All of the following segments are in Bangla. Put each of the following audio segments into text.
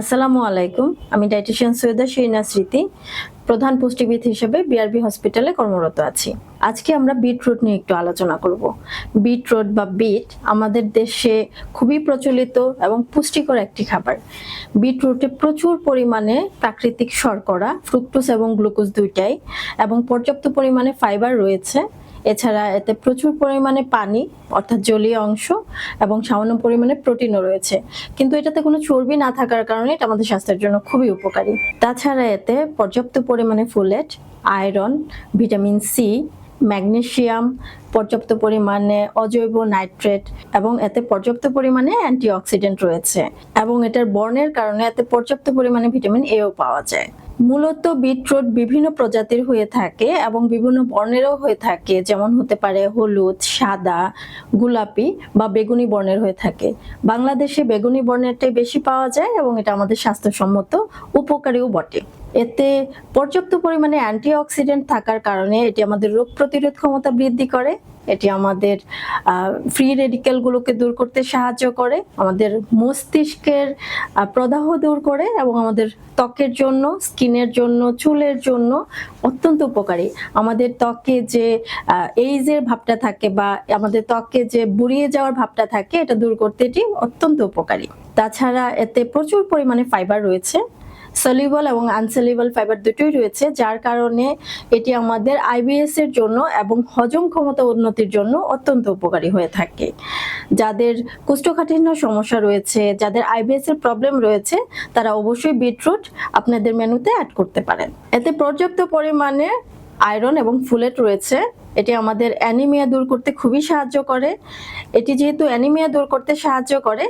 আসসালামু আলাইকুম। আমি ডাইটিশিয়ান সৈয়দা শিরিনা স্মৃতি, প্রধান পুষ্টিবিদ হিসেবে বিআরবি হসপিটালে কর্মরত আছি। আজকে আমরা বিটরুট নিয়ে একটু আলোচনা করব। বিটরুট বা বিট আমাদের দেশে খুবই প্রচলিত এবং পুষ্টিকর একটি খাবার। বিটরুটে প্রচুর পরিমাণে প্রাকৃতিক শর্করা ফ্রুক্টোজ এবং গ্লুকোজ দুইটাই এবং পর্যাপ্ত পরিমাণে ফাইবার রয়েছে। এছাড়া এতে প্রচুর পরিমাণে পানি, অর্থাৎ জলীয় অংশ এবং সামান্য পরিমাণে প্রোটিনও রয়েছে। কিন্তু এটাতে কোনো চর্বি না থাকার কারণে এটা আমাদের স্বাস্থ্যের জন্য খুবই উপকারী। তাছাড়া এতে পর্যাপ্ত পরিমাণে folate, iron, vitamin C magnesium পর্যাপ্ত পরিমাণে অজৈব নাইট্রেট এবং এতে পর্যাপ্ত পরিমাণে অ্যান্টিঅক্সিডেন্ট রয়েছে। এবং এটার বর্ণের কারণে এতে পর্যাপ্ত পরিমাণে ভিটামিন এও পাওয়া যায়। মূলত বিটরুট বিভিন্ন প্রজাতির হয়ে থাকে এবং বিভিন্ন বর্ণেরও হয়ে থাকে। যেমন হতে পারে হলুদ, সাদা, গোলাপি বা বেগুনি বর্ণের হয়ে থাকে। বাংলাদেশে বেগুনি বর্ণেরটাই বেশি পাওয়া যায় এবং এটা আমাদের স্বাস্থ্যসম্মত, উপকারীও বটে। এতে পর্যাপ্ত পরিমাণে অ্যান্টিঅক্সিডেন্ট থাকার কারণে এটি আমাদের রোগ প্রতিরোধ ক্ষমতা বৃদ্ধি করে। এটি আমাদের ফ্রি রেডিক্যালগুলোকে দূর করতে সাহায্য করে, আমাদের মস্তিষ্কের প্রদাহ দূর করে এবং আমাদের ত্বকের জন্য, স্কিনের জন্য, চুলের জন্য অত্যন্ত উপকারী। আমাদের ত্বকে যে এইজের ভাবটা থাকে বা আমাদের ত্বকে যে বুড়িয়ে যাওয়ার ভাবটা থাকে, এটা দূর করতে এটি অত্যন্ত উপকারী। তাছাড়া এতে প্রচুর পরিমাণে ফাইবার রয়েছে। সলিউবল এবং আনসলিউবল ফাইবার দুটোই রয়েছে, যার কারণে এটি আমাদের আইবিএস এর জন্য এবং হজম ক্ষমতা উন্নতির জন্য অত্যন্ত উপকারী হয়ে থাকে। যাদের কোষ্ঠকাঠিন্য সমস্যা রয়েছে, যাদের আইবিএস এর প্রবলেম রয়েছে, তারা অবশ্যই বিটরুট আপনাদের মেনুতে অ্যাড করতে পারেন। এতে পর্যাপ্ত পরিমাণে আয়রন এবং ফুলেট রয়েছে। এটি আমাদের অ্যানিমিয়া দূর করতে খুবই সাহায্য করে। এটি যেহেতু অ্যানিমিয়া দূর করতে সাহায্য করে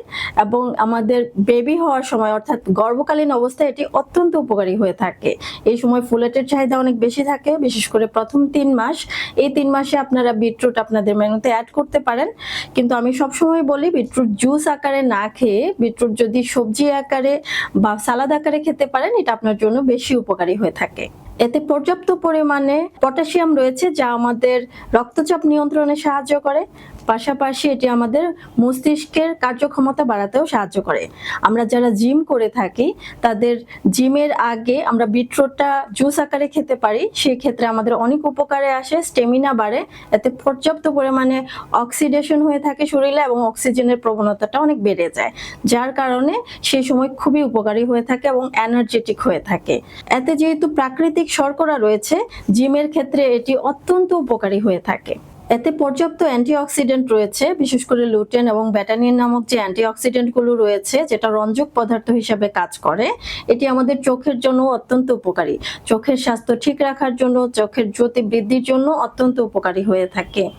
এবং আমাদের বেবি হওয়ার সময় অর্থাৎ গর্ভকালীন অবস্থায় এটি অত্যন্ত উপকারী হয়ে থাকে। এই সময় ফুলেটের চাহিদা অনেক বেশি থাকে, বিশেষ করে প্রথম তিন মাস। এই তিন মাসে আপনারা বিটরুট আপনাদের মেনুতে অ্যাড করতে পারেন। কিন্তু আমি সবসময় বলি বিটরুট জুস আকারে না খেয়ে বিটরুট যদি সবজি আকারে বা সালাদ আকারে খেতে পারেন, এটা আপনার জন্য বেশি উপকারী হয়ে থাকে। এতে পর্যাপ্ত পরিমাণে পটাশিয়াম রয়েছে যা আমাদের রক্তচাপ নিয়ন্ত্রণে সাহায্য করে। পাশাপাশি এটি আমাদের মস্তিষ্কের কার্যক্ষমতা বাড়াতেও সাহায্য করে। আমরা যারা জিম করে থাকি, তাদের জিমের আগে আমরা বিটরুটটা জুস আকারে খেতে পারি। সেক্ষেত্রে আমাদের অনেক উপকারে আসে, স্টেমিনা বাড়ে। এতে পর্যাপ্ত পরিমাণে অক্সিডেশন হয়ে থাকে শরীরে এবং অক্সিজেনের প্রবণতাটা অনেক বেড়ে যায়, যার কারণে সেই সময় খুবই উপকারী হয়ে থাকে এবং এনার্জেটিক হয়ে থাকে। এতে যেহেতু প্রাকৃতিক শর্করা রয়েছে, জিমের ক্ষেত্রে এটি অত্যন্ত উপকারী হয়ে থাকে। এতে পর্যাপ্ত অ্যান্টিঅক্সিডেন্ট রয়েছে, বিশেষ করে লুটেন এবং ব্যাটানিন নামক যে অ্যান্টিঅক্সিডেন্টগুলো রয়েছে, যেটা রঞ্জক পদার্থ হিসাবে কাজ করে, এটি আমাদের চোখের জন্য অত্যন্ত উপকারী। চোখের স্বাস্থ্য ঠিক রাখার জন্য, চোখের জ্যোতি বৃদ্ধির জন্য অত্যন্ত উপকারী হয়ে থাকে।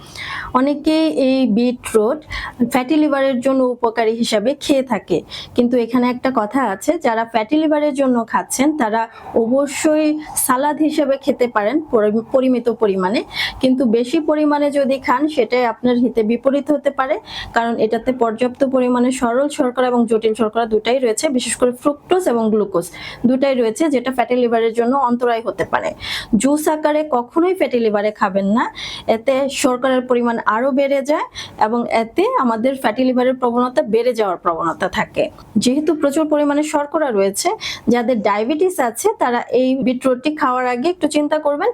অনেকে এই বিটরুট ফ্যাটি লিভারের জন্য উপকারী হিসাবে খেয়ে থাকে। কিন্তু এখানে একটা কথা আছে, যারা ফ্যাটি লিভারের জন্য খাচ্ছেন, তারা অবশ্যই সালাদ হিসেবে খেতে পারেন, পরি- পরিমিত পরিমাণে। কিন্তু বেশি পরিমাণে যদি খান, সেটাই আপনার হিতে বিপরীত হতে পারে। কারণ এটাতে পর্যাপ্ত পরিমাণে সরল শর্করা এবং জটিল শর্করা দুটাই রয়েছে, বিশেষ করে ফ্রুক্টোজ এবং গ্লুকোজ দুটাই রয়েছে, যেটা ফ্যাটি লিভারের জন্য অন্তরায় হতে পারে। জুস আকারে কখনোই ফ্যাটি লিভারে খাবেন না। এতে শর্করার পরিমাণ আরও বেড়ে যায় এবং এতে আমাদের ফ্যাটি লিভারের প্রবণতা বেড়ে যাওয়ার প্রবণতা থাকে। যেহেতু প্রচুর পরিমাণে শর্করা রয়েছে, যাদের ডায়াবেটিস আছে, তারা এই বিটরুটটি খাওয়ার আগে একটু চিন্তা করবেন।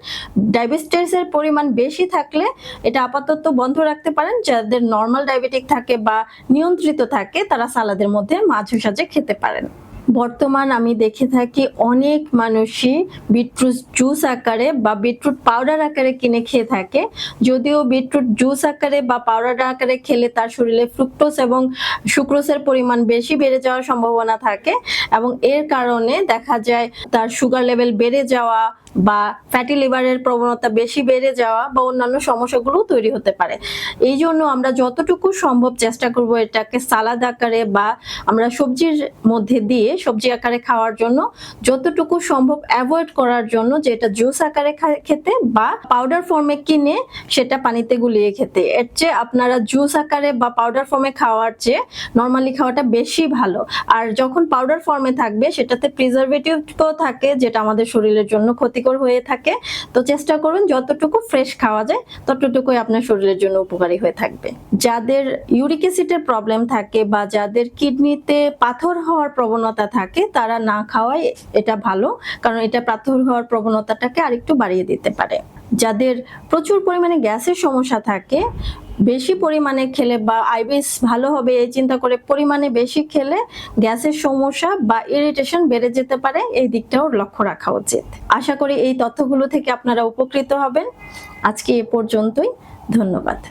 ডায়াবেটিসের পরিমাণ বেশি থাকলে এটা আপাতত বন্ধ রাখতে পারেন। যাদের নর্মাল ডায়াবেটিক থাকে বা নিয়ন্ত্রিত থাকে, তারা সালাদের মধ্যে মাঝে সাজে খেতে পারেন। বর্তমান আমি দেখে থাকি অনেক মানুষই বিটরুট জুস আকারে বা বিটরুট পাউডার আকারে কিনে খেয়ে থাকে। যদিও বিটরুট জুস আকারে বা পাউডার আকারে খেলে তার শরীরে ফ্রুক্টোজ এবং সুক্রোজের পরিমাণ বেশি বেড়ে যাওয়ার সম্ভাবনা থাকে এবং এর কারণে দেখা যায় তার সুগার লেভেল বেড়ে যাওয়া বা ফ্যাটি লিভারের প্রবণতা বেশি বেড়ে যাওয়া বা অন্যান্য সমস্যাগুলো তৈরি হতে পারে। এই জন্য আমরা যতটুকু সম্ভব চেষ্টা করব এটাকে সালাদ আকারে বা আমরা সবজির মধ্যে দিয়ে সবজি আকারে খাওয়ার জন্য, যতটুকু সম্ভব অ্যাভয়েড করার জন্য যেটা জুস আকারে খেতে বা পাউডার ফর্মে কিনে সেটা পানিতে গুলিয়ে খেতে। এর চেয়ে আপনারা জুস আকারে বা পাউডার ফর্মে খাওয়ার চেয়ে নর্মালি খাওয়াটা বেশি ভালো। আর যখন পাউডার ফর্মে থাকবে, সেটাতে প্রিজারভেটিভও থাকে, যেটা আমাদের শরীরের জন্য ক্ষতিকর ক্ষতিকর হয়ে থাকে, তো চেষ্টা করুন যতটুকু ফ্রেশ খাওয়া যায়, ততটুকুই আপনার শরীরের জন্য উপকারী হয়ে থাকবে। যাদের ইউরিক অ্যাসিডের প্রবলেম থাকে বা যাদের কিডনিতে পাথর হওয়ার প্রবণতা থাকে, তারা না খাওয়াই এটা ভালো, কারণ এটা পাথর হওয়ার প্রবণতাটাকে আরেকটু বাড়িয়ে দিতে পারে। যাদের প্রচুর পরিমাণে গ্যাসের সমস্যা থাকে বেশি পরিমাণে খেলে বা আইবিএস ভালো হবে এই চিন্তা করে পরিমাণে বেশি খেলে গ্যাসের সমস্যা বা ইরিটেশন বেড়ে যেতে পারে। এই দিকটাও লক্ষ্য রাখা উচিত। আশা করি এই তথ্যগুলো থেকে আপনারা উপকৃত হবেন। আজকে এ পর্যন্তই। ধন্যবাদ।